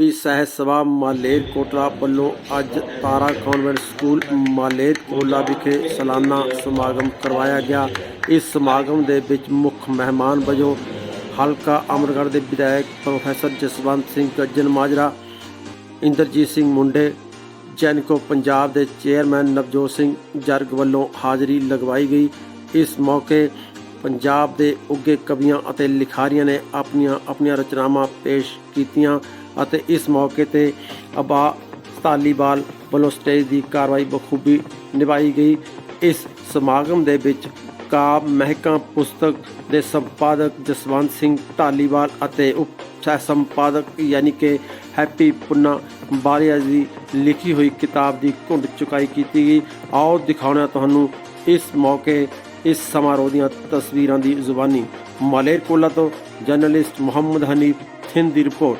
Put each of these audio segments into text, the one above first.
ਪੰਜਾਬੀ ਸਾਹਿਤ ਸਭਾ ਮਾਲੇਰ ਕੋਟਲਾ ਵੱਲੋਂ ਅੱਜ ਤਾਰਾ convent school ਮਾਲੇਰ ਕੋਲਾ ਵਿਖੇ ਸਾਲਾਨਾ ਸਮਾਗਮ ਕਰਵਾਇਆ ਗਿਆ। ਇਸ ਸਮਾਗਮ ਦੇ ਵਿੱਚ ਮੁੱਖ ਮਹਿਮਾਨ ਵਜੋਂ ਹਲਕਾ ਅਮਰਗੜ੍ਹ ਦੇ ਵਿਧਾਇਕ ਪ੍ਰੋਫੈਸਰ ਜਸਵੰਤ ਸਿੰਘ ਗੱਜਨ ਮਾਜਰਾ, ਇੰਦਰਜੀਤ ਸਿੰਘ ਮੁੰਡੇ, ਜੈਨਕੋ ਪੰਜਾਬ ਦੇ ਚੇਅਰਮੈਨ ਨਵਜੋਤ ਸਿੰਘ ਜਰਗ ਵੱਲੋਂ ਹਾਜ਼ਰੀ ਲਗਵਾਈ ਗਈ। ਇਸ ਮੌਕੇ ਪੰਜਾਬ ਦੇ ਉੱਗੇ ਕਵੀਆਂ ਅਤੇ ਲਿਖਾਰੀਆਂ ਨੇ ਆਪਣੀਆਂ ਆਪਣੀਆਂ ਰਚਨਾਵਾਂ ਪੇਸ਼ ਕੀਤੀਆਂ। ਅਤੇ ਇਸ ਮੌਕੇ ਤੇ ਅਬਾ ਧਾਲੀਵਾਲ ਵੱਲੋਂ ਸਟੇਜ ਦੀ ਕਾਰਵਾਈ ਬਖੂਬੀ ਨਿਭਾਈ ਗਈ। ਇਸ ਸਮਾਗਮ ਦੇ ਵਿੱਚ ਕਾਬ ਮਹਿਕਾ ਪੁਸਤਕ ਦੇ ਸੰਪਾਦਕ ਜਸਵੰਤ ਸਿੰਘ ਢਾਲੀਵਾਲ ਅਤੇ ਉਪ ਸਹਿ ਸੰਪਾਦਕ ਯਾਨੀ ਕਿ ਹੈਪੀ ਪੁੰਨਾ ਬਾਰੀਆ ਦੀ ਲਿਖੀ ਹੋਈ ਕਿਤਾਬ ਦੀ ਘੁੰਡ ਚੁਕਾਈ ਕੀਤੀ ਗਈ। ਆਓ ਦਿਖਾਉਣਾ ਤੁਹਾਨੂੰ ਇਸ ਮੌਕੇ, ਇਸ ਸਮਾਰੋਹ ਦੀਆਂ ਤਸਵੀਰਾਂ ਦੀ ਜ਼ੁਬਾਨੀ। ਮਾਲੇਰਕੋਲਾ ਤੋਂ ਜਰਨਲਿਸਟ ਮੁਹੰਮਦ ਹਨੀਫ, ਥਿੰਦ ਦੀ ਰਿਪੋਰਟ।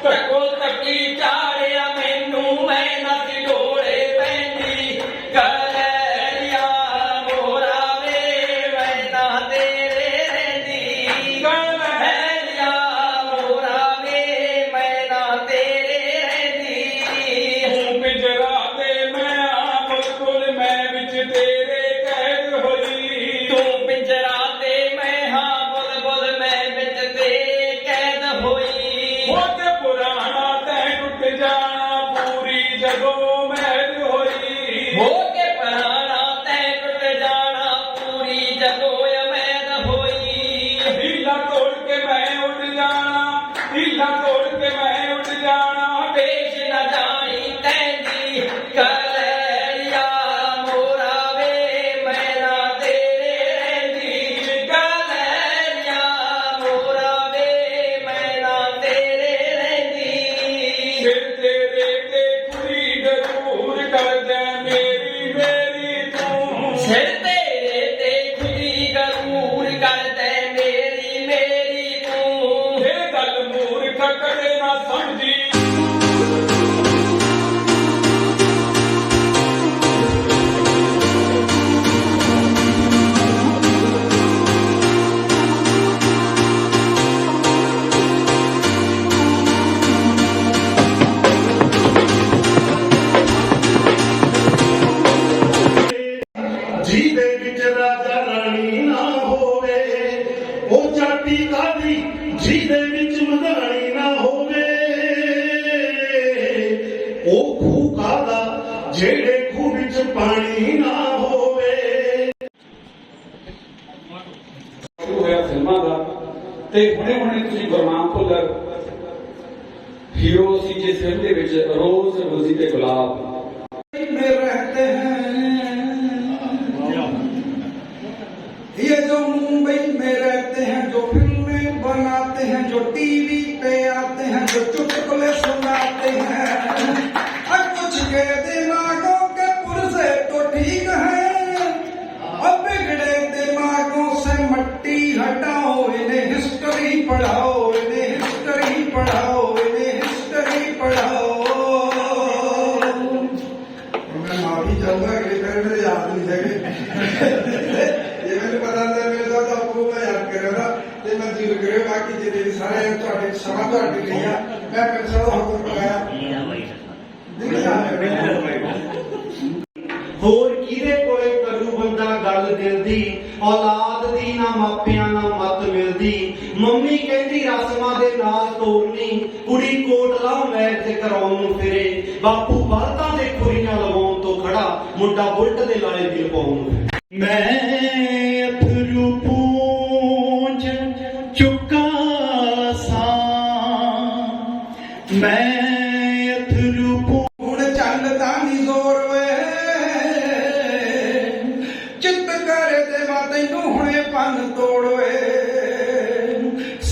একটা cuidado ਖਿਲਾਫ ਮੈਂ ਘਰ ਵੀ ਗਈ ਆ। ਮੈਂ ਪਿੰਸਲ ਦਾ ਹੁਕਮ ਲਗਾਇਆ ਹੋਰ ਕਿਹਦੇ ਕੋਲੇ ਕਰੂ ਬੰਦਾ ਗੱਲ ਦਿਲ ਦੀ? ਔਲਾਦ ਦੀ ਨਾ ਮਾਪਿਆਂ ਨਾਲ ਮਤ ਮਿਲਦੀ। ਮੰਮੀ ਕਹਿੰਦੀ ਰਸਮਾਂ ਦੇ ਨਾਲ ਤੋੜਨੀ। ਕੁੜੀ ਕੋਟ ਲਾ ਮੈਚ ਤੇ ਕਰਾਉਣ ਨੂੰ ਫਿਰੇ। ਬਾਪੂ ਬਲਤਾਂ ਦੇ ਖੁਰੀਆਂ ਲਵਾਉਣ ਤੋਂ ਖੜਾ। ਮੁੰਡਾ ਬੁਲਟ ਦੇ ਲਾਲੇ ਦਿਲ ਪਾਉਣ ਨੂੰ ਮੈਂ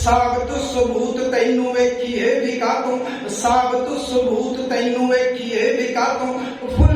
ਸਾਬਤ ਸਬੂਤ ਤੈਨੂੰ ਵੇਖੀਏ ਵਿਕਾ ਤੂੰ ਸਾਬਤ ਸਬੂਤ ਤੈਨੂੰ ਵੇਖੀਏ ਵਿਕਾ ਤੂੰ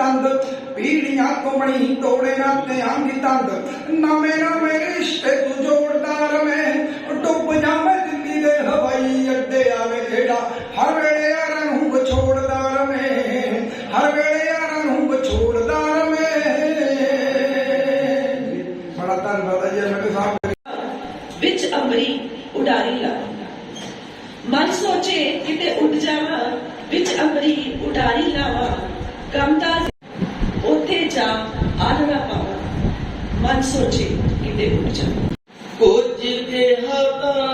ਦੰਦ ਪੀੜੀਆਂ ਕੁਮਣੀ ਤੋੜੇ ਨਾ ਤੇ ਆਂਗੀ ਤੰਦ। ਨਵੇਂ ਨਵੇਂ ਰਿਸ਼ਤੇ ਤੂੰ ਜੋੜਦਾ ਰਵੇਂ, ਡੁੱਬ ਜਾਵੇਂ ਦਿੱਲੀ ਦੇ ਹਵਾਈ ਅੱਡੇ ਆਵੇ ਜਿਹੜਾ ਹਰ ਕੁਝ ਕਿਹਾ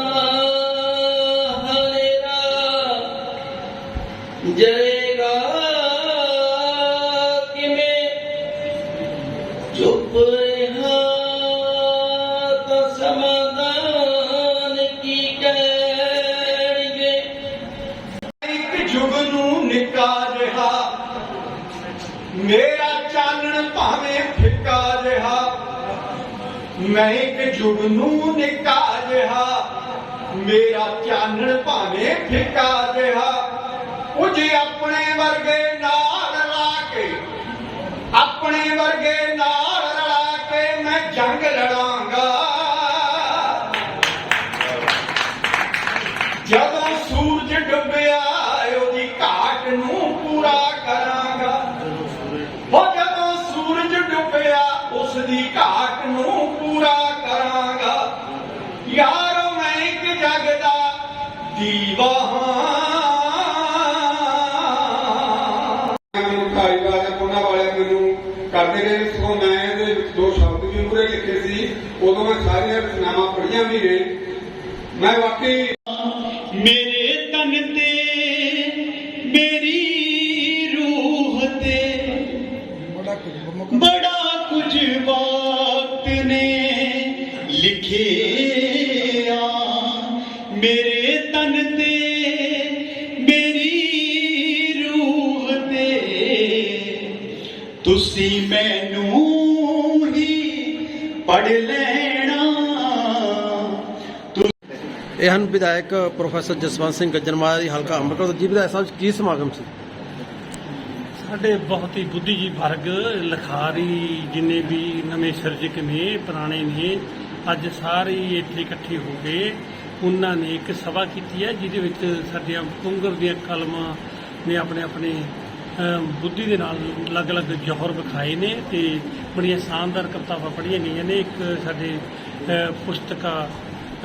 ਚਾਨਣ ਭਾਵੇਂ ਫਿੱਕਾ ਰਿਹਾ ਕੁਝ ਆਪਣੇ ਵਰਗੇ ਨਾਲ ਰਲਾ ਕੇ, ਆਪਣੇ ਵਰਗੇ ਨਾਲ ਰਲਾ ਕੇ ਮੈਂ ਜੰਗ ਲੜ ਦੀਵਾ ਹਾਂ ਵਾਲੇ ਕੋਨਾ ਵਾਲੇ ਮੈਨੂੰ ਕਰਦੇ ਰਹੇ ਸਗੋਂ ਮੈਂ ਇਹਦੇ ਵਿੱਚ ਦੋ ਸ਼ਬਦ ਵੀ ਪੂਰੇ ਲਿਖੇ ਸੀ ਉਦੋਂ ਮੈਂ ਸਾਰੀਆਂ ਰਚਨਾਵਾਂ ਪੜੀਆਂ ਵੀ ਨੇ ਮੈਂ ਵਾਕਈ ਮੇਰੇ ਤਨ ਤੇ ਮੇਰੀ ਰੂਹ ਤੇ ਬੜਾ ਕੁਝ ਵਕਤ ਨੇ ਲਿਖੇ ਇਹ ਵਿਧਾਇਕ ਪ੍ਰੋਫੈਸਰ ਜਸਵੰਤ ਸਿੰਘ ਗੱਜਣਵਾਲਾ ਜੀ ਹਲਕਾ ਅੰਮ੍ਰਿਤਸਰ ਜੀ ਵਿਧਾਇਕ ਸਾਹਿਬ ਕੀ ਸਮਾਗਮ ਸੀ? ਸਾਡੇ ਬਹੁਤ ਹੀ ਬੁੱਧੀਜੀਵ ਵਰਗ, ਲਿਖਾਰੀ ਜਿੰਨੇ ਵੀ ਨਵੇਂ ਸਿਰਜਕ ਨੇ, ਪੁਰਾਣੇ ਨੇ, ਅੱਜ ਸਾਰੇ ਇੱਥੇ ਇਕੱਠੇ ਹੋ ਕੇ ਉਹਨਾਂ ਨੇ ਇੱਕ ਸਭਾ ਕੀਤੀ ਹੈ, ਜਿਹਦੇ ਵਿੱਚ ਸਾਡੀਆਂ ਪੁੰਗਰ ਦੀਆਂ ਕਲਮਾਂ ਨੇ ਆਪਣੇ ਆਪਣੇ ਬੁੱਧੀ ਦੇ ਨਾਲ ਅਲੱਗ-ਅਲੱਗ ਜੋਹਰ ਵਿਖਾਏ ਨੇ ਤੇ ਬੜੀਆਂ ਸ਼ਾਨਦਾਰ ਕਿਤਾਬਾਂ ਪੜ੍ਹੀਆਂ ਗਈਆਂ ਨੇ। ਇੱਕ ਸਾਡੇ ਪੁਸਤਕਾ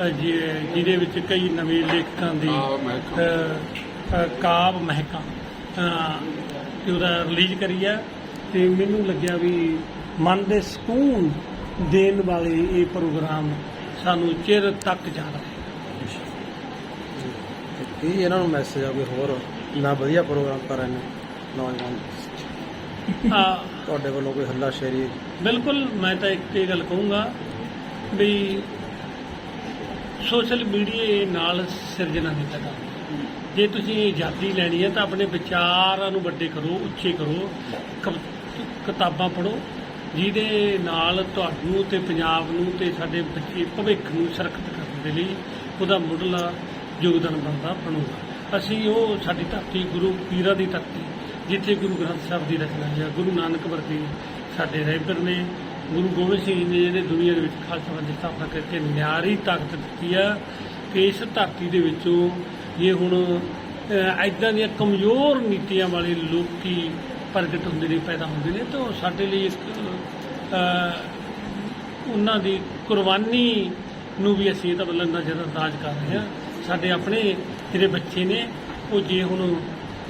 ਜਿ- ਜਿਹਦੇ ਵਿੱਚ ਕਈ ਨਵੇਂ ਲੇਖਕਾਂ ਦੀ ਕਾਵਿ ਮਹਿਕਾਂ। ਅ, ਅ, ਕਾਵ ਮਹਿਕਾਂ ਅ, ਤੇ ਉਹਦਾ ਰਿਲੀਜ਼ ਕਰੀ ਆ ਤੇ ਮੈਨੂੰ ਲੱਗਿਆ ਵੀ ਮਨ ਦੇ ਸਕੂਨ ਦੇਣ ਵਾਲੇ ਇਹ ਪ੍ਰੋਗਰਾਮ ਸਾਨੂੰ ਚਿਰ ਤੱਕ ਜਾਣਾ ਕੀ ਇਹਨਾਂ ਨੂੰ ਮੈਸੇਜ ਆ ਕੋਈ ਹੋਰ ਨਾ ਵਧੀਆ ਪ੍ਰੋਗਰਾਮ ਕਰ ਰਹੇ ਨੇ ਨੌਜਵਾਨ। ਆ ਤੁਹਾਡੇ ਵੱਲੋਂ ਕੋਈ ਹੱਲਾ ਸ਼ੇਰੀ ਬਿਲਕੁਲ ਮੈਂ ਤਾਂ ਇੱਕ ਇਹ ਗੱਲ ਕਹੂੰਗਾ ਵੀ ਸੋਸ਼ਲ ਮੀਡੀਆ ਨਾਲ ਸਿਰਜਣਾ ਨਹੀਂ ਪੈਦਾ ਜੇ ਤੁਸੀਂ ਆਜ਼ਾਦੀ ਲੈਣੀ ਹੈ ਤਾਂ ਆਪਣੇ ਵਿਚਾਰਾਂ ਨੂੰ ਵੱਡੇ ਕਰੋ, ਉੱਚੇ ਕਰੋ ਕਿਤਾਬਾਂ ਪੜੋ ਜਿਹਦੇ ਨਾਲ ਤੁਹਾਨੂੰ ਤੇ ਪੰਜਾਬ ਨੂੰ ਤੇ ਸਾਡੇ ਬੱਚੇ ਭਵਿੱਖ ਨੂੰ ਸੁਰੱਖਿਅਤ ਕਰਨ ਦੇ ਲਈ ਉਹਦਾ ਮੁੱਢਲਾ ਯੋਗਦਾਨ ਬਣਦਾ, ਬਣੂਗਾ। ਅਸੀਂ ਉਹ ਸਾਡੀ ਧਰਤੀ, ਗੁਰੂ ਪੀਰਾਂ ਦੀ ਧਰਤੀ, ਜਿੱਥੇ ਗੁਰੂ ਗ੍ਰੰਥ ਸਾਹਿਬ ਦੀ ਰਚਨਾ ਹੈ ਗੁਰੂ ਨਾਨਕ ਵਰਗੇ ਸਾਡੇ ਰਹਿਬਰ ਨੇ ਗੁਰੂ ਗੋਬਿੰਦ ਸਿੰਘ ਜੀ ਨੇ ਜਿਹੜੇ ਦੁਨੀਆ ਦੇ ਵਿੱਚ ਖਾਲਸਾ ਪੰਥ ਦੀ ਸਥਾਪਨਾ ਕਰਕੇ ਨਿਆਰੀ ਤਾਕਤ ਦਿੱਤੀ ਆ ਕਿ ਇਸ ਧਰਤੀ ਦੇ ਵਿੱਚੋਂ ਇਹ ਹੁਣ ਐਦਾਂ ਦੀਆਂ ਕਮਜ਼ੋਰ ਨੀਤੀਆਂ ਵਾਲੇ ਲੋਕੀ ਪ੍ਰਗਟ ਹੁੰਦੇ ਨੇ ਪੈਦਾ ਹੁੰਦੇ ਨੇ ਤਾਂ ਸਾਡੇ ਲਈ ਇੱਕ ਅਹ, ਉਹਨਾਂ ਦੀ ਕੁਰਬਾਨੀ ਨੂੰ ਵੀ ਅਸੀਂ ਇਹਦਾ ਮਤਲਬ ਨਜ਼ਰ ਅੰਦਾਜ਼ ਕਰ ਰਹੇ ਹਾਂ। ਸਾਡੇ ਆਪਣੇ ਜਿਹੜੇ ਬੱਚੇ ਨੇ ਉਹ ਜੇ ਹੁਣ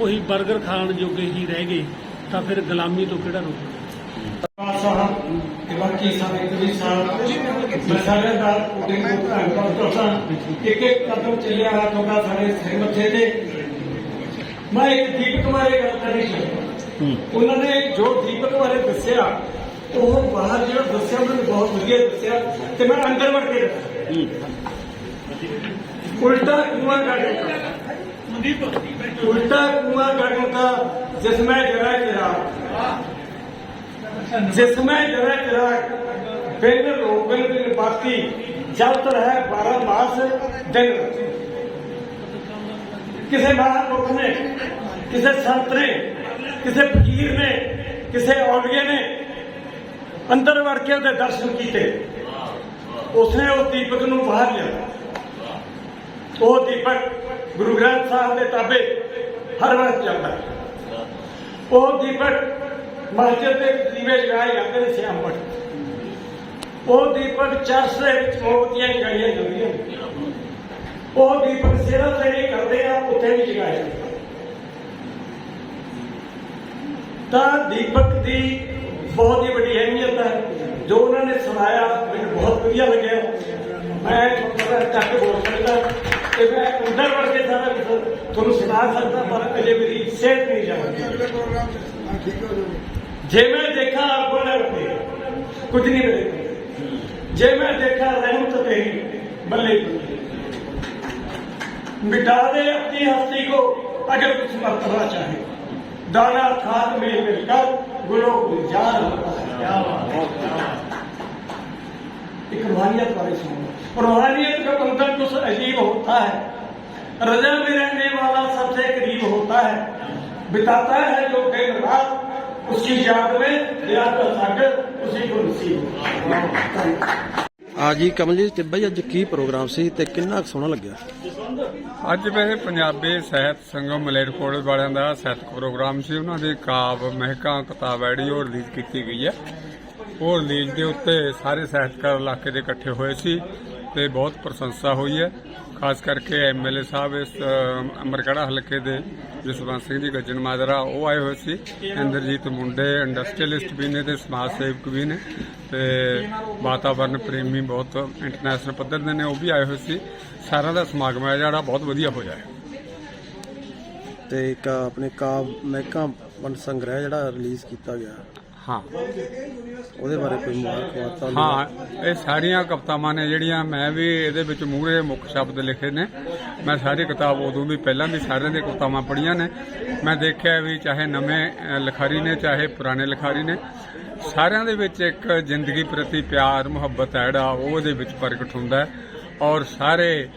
ਉਹੀ 버ਗਰ ਖਾਣ ਜੋਗੇ ਹੀ ਰਹਿ ਗਏ ਤਾਂ ਫਿਰ ਗੁਲਾਮੀ ਤੋਂ ਕਿਹੜਾ ਰੋਕੂਗਾ ਕੇ ਸਾਰੇ ਕਈ ਸਾਲ ਮਸਾਲੇ ਦਾ ਉਹਦੇ ਕੋਲ ਤਾਂ ਇੱਕ ਇੱਕ ਕਦਮ ਚੱਲਿਆ ਆ ਤੁਹਾਡਾ ਸਾਰੇ ਸਿਰ ਮੱਥੇ ਤੇ ਮੈਂ ਇੱਕ ਦੀਪਕ ਬਾਰੇ ਗੱਲ ਕਰਨੀ ਸੀ ਉਹਨਾਂ ਨੇ ਜੋ ਦੀਪਕ ਬਾਰੇ ਦੱਸਿਆ ਉਹ ਬਾਹਰ ਜਿਹੜਾ ਦੱਸਿਆ ਮੈਨੂੰ ਬਹੁਤ ਵਧੀਆ ਦੱਸਿਆ ਤੇ ਮੈਂ ਅੰਦਰ ਵੜ ਕੇ ਉਲਟਾ ਕੁਆ ਗਾਰਡਨ ਮਨਦੀਪ ਉਲਟਾ ਕੁਆ ਗਾਰਡਨ ਦਾ ਜਿਸ ਮੈਂ ਜਗ੍ਹਾ ਕਿਹਾ जिसमें जरा चिराग बिन रोगन बिन बाती जलत रहे बारह मास दिन किसी महापुरुष ने किसी संत ने किसी फकीर ने ਕਿਸੇ ਔਲੀਏ ਨੇ ਅੰਦਰ ਵੜ ਕੇ ਉਹਦੇ ਦਰਸ਼ਨ ਕੀਤੇ ਉਸਨੇ ਉਸ ਦੀਪਕ ਨੂੰ ਬਾਹਰ ਲਿਆ ਉਹ ਦੀਪਕ ਗੁਰੂ ਗ੍ਰੰਥ ਸਾਹਿਬ ਦੇ ਤਾਬੇ ਹਰ ਵਕਤ ਚੱਲਦਾ ਹੈ। ਉਹ ਦੀਪਕ ਮਸਜਿਦ ਦੇ ਦੀਵੇ ਜਗਾਏ ਜਾਂਦੇ ਨੇ ਸ਼ਾਮ ਉਹ ਦੀਪਕ ਚਰਚ ਦੇ ਵਿੱਚ ਮੋਮਬਤੀਆਂ ਜਗਾਈਆਂ ਜਾਂਦੀਆਂ ਉਹ ਦੀਪਕ ਸੇਵਾ ਸੇਰੀ ਕਰਦੇ, ਆ ਉੱਥੇ ਵੀ ਜਗਾਏ ਤਾਂ ਦੀਪਕ ਦੀ ਬਹੁਤ ਹੀ ਵੱਡੀ ਅਹਿਮੀਅਤ ਹੈ। ਜੋ ਉਹਨਾਂ ਨੇ ਸੁਣਾਇਆ, ਮੈਨੂੰ ਬਹੁਤ ਵਧੀਆ ਲੱਗਿਆ। ਮੈਂ ਪਤਾ ਚੱਕ ਬੋਲ ਸਕਦਾ ਤੇ ਮੈਂ ਅੰਦਰ ਵੜ ਕੇ ਸਾਰਾ ਤੁਹਾਨੂੰ ਸੁਣਾ ਸਕਦਾ, ਪਰ ਅਜੇ ਮੇਰੀ ਸਿਹਤ ਨਹੀਂ ਜਾਂਦੀ ਜੇ ਮੈਂ ਦੇਖਾ ਆਪਣਾ ਤੇ ਕੁਝ ਨਹੀਂ ਮਿਲੇਗਾ ਜੇ ਮੈਂ ਦੇਖਾ ਰਹਿਮਤ ਤੇਰੀ ਬੱਲੇ मिटा दे अपनी हस्ती को अगर कुछ मरतबा चाहे दाना खाद में मिलकर गुलों गुलजार होता है क्या बात है। एक रूहानियत वाले सुनो रूहानियत का बंधन कुछ अजीब होता है रजा में रहने वाला सबसे करीब होता है बिताता है जो दिन रात उसकी याद में दिया का सागर उसी को नसीब होता है ਆ ਜੀ ਕਮਲਜੀਤ ਟਿੱਬਾ ਜੀ ਅੱਜ ਕੀ ਪ੍ਰੋਗਰਾਮ ਸੀ ਤੇ ਕਿੰਨਾ ਕੁ ਸੋਹਣਾ ਲੱਗਿਆ ਅੱਜ ਵੈਸੇ ਪੰਜਾਬੀ ਸਾਹਿਤ ਸੰਗਮ ਮਲੇਰਕੋਟਲੇ ਵਾਲਿਆਂ ਦਾ ਸਾਹਿਤਕ ਪ੍ਰੋਗਰਾਮ ਸੀ ਉਹਨਾਂ ਦੀ ਕਾਵ ਮਹਿਕਾਂ ਕਿਤਾਬ ਹੈ ਜਿਹੜੀ ਉਹ ਰਿਲੀਜ਼ ਕੀਤੀ ਗਈ ਹੈ ਉਹ ਰਿਲੀਜ਼ ਦੇ ਉੱਤੇ ਸਾਰੇ ਸਾਹਿਤਕਾਰ ਇਲਾਕੇ ਦੇ ਇਕੱਠੇ ਹੋਏ ਸੀ ਤੇ ਬਹੁਤ ਪ੍ਰਸ਼ੰਸਾ ਹੋਈ ਹੈ ਖਾਸ ਕਰਕੇ ਐਮਐਲਏ ਸਾਹਿਬ ਇਸ ਅ, ਹਲਕੇ ਦੇ ਜਸਵੰਤ ਸਿੰਘ ਜੀ ਗੱਜਣ ਮਾਜਰਾ ਉਹ ਆਏ ਹੋਏ ਸੀ। ਇੰਦਰਜੀਤ ਮੁੰਡੇ ਇੰਡਸਟਰੀਅਲਿਸਟ ਵੀ ਨੇ ਤੇ ਸਮਾਜ ਸੇਵਕ ਵੀ ਨੇ ਤੇ ਵਾਤਾਵਰਨ ਪ੍ਰੇਮੀ ਬਹੁਤ ਇੰਟਰਨੈਸ਼ਨਲ ਪੱਧਰ ਦੇ ਨੇ ਉਹ ਵੀ ਆਏ ਹੋਏ ਸੀ। ਸਾਰਿਆਂ ਦਾ ਸਮਾਗਮ ਹੈ ਜਿਹੜਾ ਬਹੁਤ ਵਧੀਆ ਹੋਇਆ ਹੈ ਤੇ ਇੱਕ ਆਪਣੇ ਕਾਵ ਮਹਿਕਾ ਸੰਗ੍ਰਹਿ ਜਿਹੜਾ ਰਿਲੀਜ਼ ਕੀਤਾ ਗਿਆ। ਹਾਂ। ਉਹਦੇ ਬਾਰੇ ਕੋਈ ਮੁਬਾਰਕਬਾਦ ਹਾਂ ਇਹ ਸਾਰੀਆਂ ਕਵਿਤਾਵਾਂ ਨੇ ਜਿਹੜੀਆਂ ਮੈਂ ਵੀ ਇਹਦੇ ਵਿੱਚ ਮੂਹਰੇ ਮੁੱਖ ਸ਼ਬਦ ਲਿਖੇ ਨੇ। ਮੈਂ ਸਾਰੀ ਕਿਤਾਬ ਉਦੋਂ ਵੀ ਪਹਿਲਾਂ ਵੀ ਸਾਰਿਆਂ ਦੀਆਂ ਕਵਿਤਾਵਾਂ ਪੜ੍ਹੀਆਂ ਨੇ। ਮੈਂ ਦੇਖਿਆ ਵੀ ਚਾਹੇ ਨਵੇਂ ਲਿਖਾਰੀ ਨੇ ਚਾਹੇ ਪੁਰਾਣੇ ਲਿਖਾਰੀ ਨੇ ਸਾਰਿਆਂ ਦੇ ਵਿੱਚ ਇੱਕ ਜ਼ਿੰਦਗੀ ਪ੍ਰਤੀ ਪਿਆਰ ਮੁਹੱਬਤ ਹੈ ਜਿਹੜਾ ਉਹ ਉਹਦੇ ਵਿੱਚ ਪ੍ਰਗਟ ਹੁੰਦਾ ਹੈ। ਔਰ ਸਾਰੇ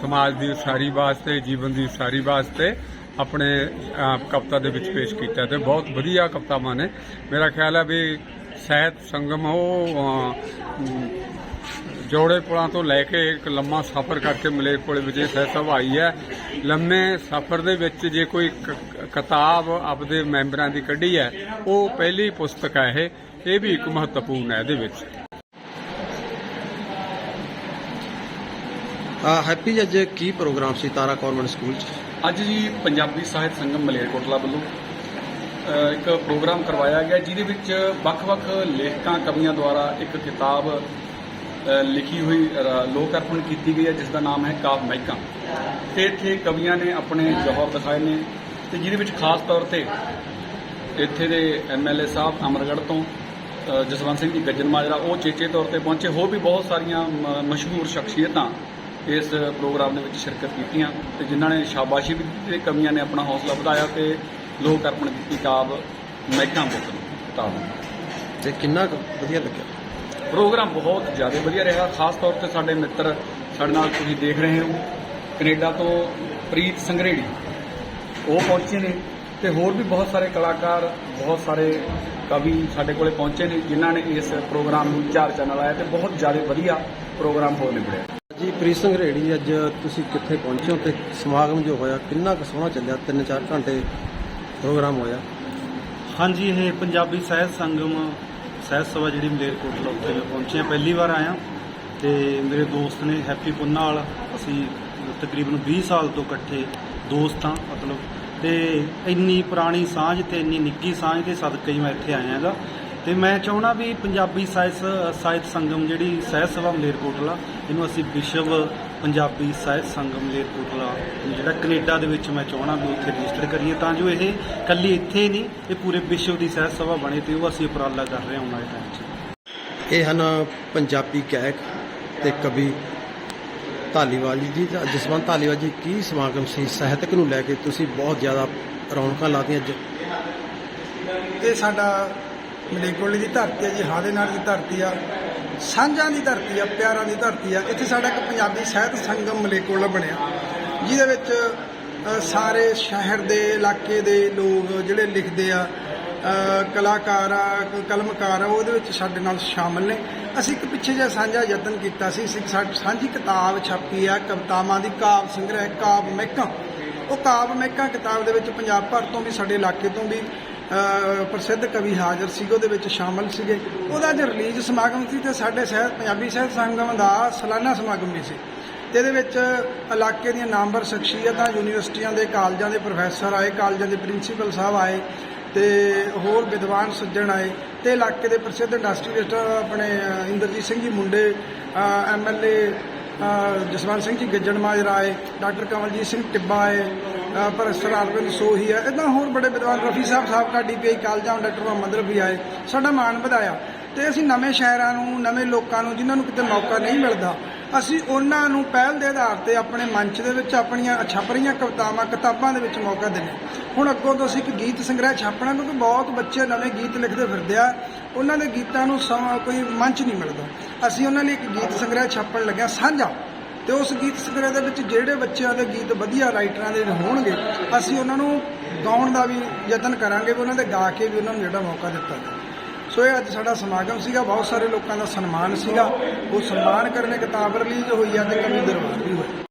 ਸਮਾਜ ਦੀ ਉਸਾਰੀ ਵਾਸਤੇ ਜੀਵਨ ਦੀ ਉਸਾਰੀ ਵਾਸਤੇ ਆਪਣੇ ਕਵਿਤਾ ਦੇ ਵਿੱਚ ਪੇਸ਼ ਕੀਤਾ ਤੇ ਬਹੁਤ ਵਧੀਆ ਕਵਿਤਾਵਾਂ ਨੇ। ਮੇਰਾ ਖਿਆਲ ਹੈ ਵੀ ਸਾਹਿਤ ਸੰਗਮ ਉਹ ਜੋੜੇ ਪੁਲਾਂ ਤੋਂ ਲੈ ਕੇ ਇੱਕ ਲੰਮਾ ਸਫ਼ਰ ਕਰਕੇ ਮਲੇਰਕੋਟਲੇ ਵਿਜੇ ਸਾਹਿਬ ਸਭਾ ਆਈ ਹੈ। ਲੰਮੇ ਸਫ਼ਰ ਦੇ ਵਿੱਚ ਜੇ ਕੋਈ ਕਿਤਾਬ ਆਪਦੇ ਮੈਂਬਰਾਂ ਦੀ ਕੱਢੀ ਹੈ, ਉਹ ਪਹਿਲੀ ਪੁਸਤਕ ਹੈ ਇਹ। ਇਹ ਵੀ ਇੱਕ ਮਹੱਤਵਪੂਰਨ ਹੈ ਇਹਦੇ ਵਿੱਚ। ਹੈਪੀ ਜੀ ਅੱਜ ਕੀ ਪ੍ਰੋਗਰਾਮ ਸੀ ਤਾਰਾ ਕਾਨਵੈਂਟ ਸਕੂਲ ਚ? ਅੱਜ ਜੀ ਪੰਜਾਬੀ ਸਾਹਿਤ ਸੰਗਮ ਮਲੇਰਕੋਟਲਾ ਵੱਲੋਂ ਇੱਕ ਪ੍ਰੋਗਰਾਮ ਕਰਵਾਇਆ ਗਿਆ, ਜਿਹਦੇ ਵਿੱਚ ਵੱਖ-ਵੱਖ ਲੇਖਕਾਂ ਕਵੀਆਂ ਦੁਆਰਾ ਇੱਕ ਕਿਤਾਬ ਲਿਖੀ ਹੋਈ ਲੋਕ ਅਰਪਣ ਕੀਤੀ ਗਈ ਹੈ, ਜਿਸ ਦਾ ਨਾਮ ਹੈ ਕਾਵ ਮਹਿਕਾਂ ਤੇ ਇੱਥੇ ਕਵੀਆਂ ਨੇ ਆਪਣੇ ਜੌਹਰ ਦਿਖਾਏ ਨੇ ਤੇ ਜਿਹਦੇ ਵਿੱਚ ਖਾਸ ਤੌਰ ਤੇ ਇੱਥੇ ਦੇ ਐਮਐਲਏ ਸਾਹਿਬ ਅਮਰਗੜ੍ਹ ਤੋਂ ਜਸਵੰਤ ਸਿੰਘ ਜੀ ਗੱਜਨ ਮਾਜਰਾ ਉਹ ਚੇਚੇ ਤੌਰ ਤੇ ਪਹੁੰਚੇ, ਹੋਰ ਵੀ ਬਹੁਤ ਸਾਰੀਆਂ ਮ- ਮਸ਼ਹੂਰ ਸ਼ਖਸੀਅਤਾਂ ਇਸ ਪ੍ਰੋਗਰਾਮ ਦੇ ਵਿੱਚ ਸ਼ਿਰਕਤ ਕੀਤੀਆਂ ਤੇ ਜਿਨ੍ਹਾਂ ਨੇ ਸ਼ਾਬਾਸ਼ੀ ਵੀ ਦਿੱਤੀ ਤੇ ਕਵੀਆਂ ਨੇ ਆਪਣਾ ਹੌਸਲਾ ਵਧਾਇਆ ਤੇ ਲੋਕ ਅਰਪਣ ਕੀਤੀ ਕਾਬ ਮਹਿਕਾਂ ਬੁੱਕ ਨੂੰ ਕਿਤਾਬ। ਤੇ ਕਿੰਨਾ ਕੁ ਵਧੀਆ ਲੱਗਿਆ? ਪ੍ਰੋਗਰਾਮ ਬਹੁਤ ਜ਼ਿਆਦਾ ਵਧੀਆ ਰਿਹਾ ਖਾਸ ਤੌਰ ਤੇ ਸਾਡੇ ਮਿੱਤਰ ਸਾਡੇ ਨਾਲ ਤੁਸੀਂ ਦੇਖ ਰਹੇ ਹੋ ਕੈਨੇਡਾ ਤੋਂ ਪ੍ਰੀਤ ਸੰਗਰੇੜੀ। ਉਹ ਪਹੁੰਚੇ ਨੇ ਤੇ ਹੋਰ ਵੀ ਬਹੁਤ ਸਾਰੇ ਕਲਾਕਾਰ ਬਹੁਤ ਸਾਰੇ ਕਵੀ ਸਾਡੇ ਕੋਲੇ ਪਹੁੰਚੇ ਨੇ ਜਿਨ੍ਹਾਂ ਨੇ ਇਸ ਪ੍ਰੋਗਰਾਮ ਨੂੰ ਚਾਰ ਚੈਨਲ ਆਇਆ ਤੇ ਬਹੁਤ ਜ਼ਿਆਦਾ ਵਧੀਆ ਪ੍ਰੋਗਰਾਮ ਹੋ ਨਿਬੜਿਆ। ਜੀ, ਪ੍ਰੀਤ ਸਿੰਘ ਰੇੜੀ, ਅੱਜ ਤੁਸੀਂ ਕਿੱਥੇ ਪਹੁੰਚੇ ਹੋ? ਤੇ ਸਮਾਗਮ ਜੋ ਹੋਇਆ, ਕਿੰਨਾ ਕੁ ਸੋਹਣਾ ਚੱਲਿਆ? 3-4 ਘੰਟੇ ਪ੍ਰੋਗਰਾਮ ਹੋਇਆ। ਹਾਂਜੀ, ਇਹ ਪੰਜਾਬੀ ਸਾਹਿਤ ਸੰਗਮ ਸਾਹਿਤ ਸਭਾ ਜਿਹੜੀ ਮਲੇਰਕੋਟਲਾ ਉੱਥੇ ਮੈਂ ਪਹੁੰਚਿਆ। ਪਹਿਲੀ ਵਾਰ ਆਇਆ। ਤੇ ਮੇਰੇ ਦੋਸਤ ਨੇ ਹੈਪੀ ਪੁੰਨਾਲ ਅਸੀਂ ਤਕਰੀਬਨ 20 ਸਾਲ ਤੋਂ ਇਕੱਠੇ ਦੋਸਤ ਹਾਂ, ਮਤਲਬ। ਤੇ ਇੰਨੀ ਪੁਰਾਣੀ ਸਾਂਝ ਤੇ ਇੰਨੀ ਨਿੱਗੀ ਸਾਂਝ ਦੇ ਸਦਕੇ ਹੀ ਮੈਂ ਇੱਥੇ ਆਇਆ ਹੈਗਾ। ਤੇ ਮੈਂ ਚਾਹਣਾ ਵੀ ਪੰਜਾਬੀ ਸਾਹਿਤ ਸਾਹਿਤ ਸੰਗਮ ਜਿਹੜੀ ਸਾਹਿਤ ਸਭਾ ਮਲੇਰਕੋਟਲਾ ਇਹਨੂੰ ਅਸੀਂ ਵਿਸ਼ਵ ਪੰਜਾਬੀ ਸਾਹਿਤ ਸੰਗਮ ਮਲੇਰਕੋਟਲਾ ਜਿਹੜਾ ਕੈਨੇਡਾ ਦੇ ਵਿੱਚ ਮੈਂ ਚਾਹਣਾ ਵੀ ਉੱਥੇ ਰਜਿਸਟਰ ਕਰੀਏ ਤਾਂ ਜੋ ਇਹ ਕੱਲੀ ਇੱਥੇ ਹੀ ਨਹੀਂ ਇਹ ਪੂਰੇ ਵਿਸ਼ਵ ਦੀ ਸਾਹਿਤ ਸਭਾ ਬਣੇ ਤੇ ਉਹ ਅਸੀਂ ਉਪਰਾਲਾ ਕਰ ਰਹੇ ਹਾਂ ਆਉਣ ਵਾਲੇ ਟਾਈਮ 'ਚ। ਇਹ ਹਨ ਪੰਜਾਬੀ ਗਾਇਕ ਤੇ ਕਵੀ ਧਾਲੀਵਾਲ ਜੀ ਜੀ ਜਸਵੰਤ ਧਾਲੀਵਾਲ ਜੀ ਕੀ ਸਮਾਗਮ ਸੀ? ਸਾਹਿਤਕ ਨੂੰ ਲੈ ਕੇ ਤੁਸੀਂ ਬਹੁਤ ਜ਼ਿਆਦਾ ਰੌਣਕਾਂ ਲਾਤੀਆਂ ਅੱਜ। ਇਹ ਸਾਡਾ ਮਲੇਕੋਲੇ ਦੀ ਧਰਤੀ ਹੈ ਜੀ ਹਾਦੇ ਨਾਲ ਦੀ ਧਰਤੀ ਆ। ਸਾਂਝਾਂ ਦੀ ਧਰਤੀ ਆ, ਪਿਆਰਾਂ ਦੀ ਧਰਤੀ ਆ, ਇੱਥੇ ਸਾਡਾ ਇੱਕ ਪੰਜਾਬੀ ਸਾਹਿਤ ਸੰਗਮ ਮਲੇਕੋਲਾ ਬਣਿਆ। ਜਿਹਦੇ ਵਿੱਚ ਸਾਰੇ ਸ਼ਹਿਰ ਦੇ, ਇਲਾਕੇ ਦੇ ਲੋਕ ਜਿਹੜੇ ਲਿਖਦੇ ਆ ਕਲਾਕਾਰ ਆ, ਕਲਮਕਾਰ ਆ, ਉਹਦੇ ਵਿੱਚ ਸਾਡੇ ਨਾਲ ਸ਼ਾਮਲ ਨੇ। ਅਸੀਂ ਇੱਕ ਪਿੱਛੇ ਜਿਹਾ ਸਾਂਝਾ ਯਤਨ ਕੀਤਾ ਸੀ, ਅਸੀਂ ਸਾਂਝੀ ਕਿਤਾਬ ਛਾਪੀ ਆ, ਕਵਿਤਾਵਾਂ ਦੀ, ਕਾਵ ਸੰਗ੍ਰਹਿ, ਕਾਵ ਮਹਿਕਾਂ। ਉਹ ਕਾਵ ਮਹਿਕਾਂ ਕਿਤਾਬ ਦੇ ਵਿੱਚ ਪੰਜਾਬ ਭਰ ਤੋਂ ਵੀ, ਸਾਡੇ ਇਲਾਕੇ ਤੋਂ ਵੀ ਪ੍ਰਸਿੱਧ ਕਵੀ ਹਾਜ਼ਰ ਸੀਗੇ, ਉਹਦੇ ਵਿੱਚ ਸ਼ਾਮਲ ਸੀਗੇ। ਉਹਦਾ ਅੱਜ ਰਿਲੀਜ਼ ਸਮਾਗਮ ਸੀ ਤੇ ਸਾਡੇ ਸਾਹਿਤ, ਪੰਜਾਬੀ ਸਾਹਿਤ ਸੰਗਮ ਦਾ ਸਾਲਾਨਾ ਸਮਾਗਮ ਵੀ ਸੀ। ਤੇ ਇਹਦੇ ਵਿੱਚ ਇਲਾਕੇ ਦੀਆਂ ਨਾਮਵਰ ਸ਼ਖਸੀਅਤਾਂ, ਯੂਨੀਵਰਸਿਟੀਆਂ ਦੇ ਕਾਲਜਾਂ ਦੇ ਪ੍ਰੋਫੈਸਰ ਆਏ, ਕਾਲਜਾਂ ਦੇ ਪ੍ਰਿੰਸੀਪਲ ਸਾਹਿਬ ਆਏ, ਤੇ ਹੋਰ ਵਿਦਵਾਨ ਸੱਜਣ ਆਏ। ਤੇ ਇਲਾਕੇ ਦੇ ਪ੍ਰਸਿੱਧ ਇੰਡਸਟਰੀਲਿਸਟ ਆਪਣੇ ਇੰਦਰਜੀਤ ਸਿੰਘ ਜੀ ਮੁੰਡੇ ਐਮਐਲਏ ਜਸਵੰਤ ਸਿੰਘ ਜੀ ਗੱਜਣ ਮਾਜਰਾ ਆਏ, ਡਾਕਟਰ ਕਮਲਜੀਤ ਸਿੰਘ ਟਿੱਬਾ ਆਏ ਅ, ਪ੍ਰੋਫੈਸਰ ਅਰਵਿੰਦ ਸੋਹੀ ਆ। ਇਦਾਂ ਹੋਰ ਬੜੇ ਵਿਦਵਾਨ ਰਫੀ ਸਾਹਿਬ ਸਾਬਕਾ ਡੀਪੀਆਈ ਕਾਲਜਾਂ ਡਾਕਟਰ ਮੁਹੰਮਦ ਰਫੀ ਆਏ। ਸਾਡਾ ਮਾਣ ਵਧਾਇਆ। ਤੇ ਅਸੀਂ ਨਵੇਂ ਸ਼ਹਿਰਾਂ ਨੂੰ ਨਵੇਂ ਲੋਕਾਂ ਨੂੰ ਜਿਨ੍ਹਾਂ ਨੂੰ ਕਿਤੇ ਮੌਕਾ ਨਹੀਂ ਮਿਲਦਾ ਅਸੀਂ ਉਹਨਾਂ ਨੂੰ ਪਹਿਲ ਦੇ ਆਧਾਰ ਤੇ ਆਪਣੇ ਮੰਚ ਦੇ ਵਿੱਚ ਆਪਣੀਆਂ ਛਪ ਰਹੀਆਂ ਕਵਿਤਾਵਾਂ ਕਿਤਾਬਾਂ ਦੇ ਵਿੱਚ ਮੌਕਾ ਦਿੰਦੇ ਹੁਣ ਅੱਗੋਂ ਤੋਂ ਅਸੀਂ ਇੱਕ ਗੀਤ ਸੰਗ੍ਰਹਿ ਛਾਪਣਾ ਕਿਉਂਕਿ ਬਹੁਤ ਬੱਚੇ ਨਵੇਂ ਗੀਤ ਲਿਖਦੇ ਫਿਰਦੇ ਆ। ਉਹਨਾਂ ਦੇ ਗੀਤਾਂ ਨੂੰ ਸਮਾਂ ਕੋਈ ਮੰਚ ਨਹੀਂ ਮਿਲਦਾ। ਅਸੀਂ ਉਹਨਾਂ ਲਈ ਇੱਕ ਗੀਤ ਸੰਗ੍ਰਹਿ ਛਾਪਣ ਲੱਗਿਆ ਸਾਂਝਾ। ਤੇ ਉਸ ਗੀਤ ਸੰਗ੍ਰਹਿ ਦੇ ਵਿੱਚ ਜਿਹੜੇ ਬੱਚਿਆਂ ਦੇ ਗੀਤ ਵਧੀਆ ਰਾਈਟਰਾਂ ਦੇ ਹੋਣਗੇ, ਅਸੀਂ ਉਹਨਾਂ ਨੂੰ ਗਾਉਣ ਦਾ ਵੀ ਯਤਨ ਕਰਾਂਗੇ ਵੀ ਉਹਨਾਂ ਦੇ ਗਾ ਕੇ ਵੀ ਉਹਨਾਂ ਨੂੰ ਜਿਹੜਾ ਮੌਕਾ ਦਿੱਤਾ ਜਾਵੇ। ਸੋ ਇਹ ਅੱਜ ਸਾਡਾ ਸਮਾਗਮ ਸੀਗਾ, ਬਹੁਤ ਸਾਰੇ ਲੋਕਾਂ ਦਾ ਸਨਮਾਨ ਸੀਗਾ। ਉਹ ਸਨਮਾਨ ਕਰਨੇ ਕਿਤਾਬ ਰਿਲੀਜ਼ ਹੋਈ ਆ ਤੇ ਕਵੀ ਦਰਬਾਰ ਵੀ ਹੋਇਆ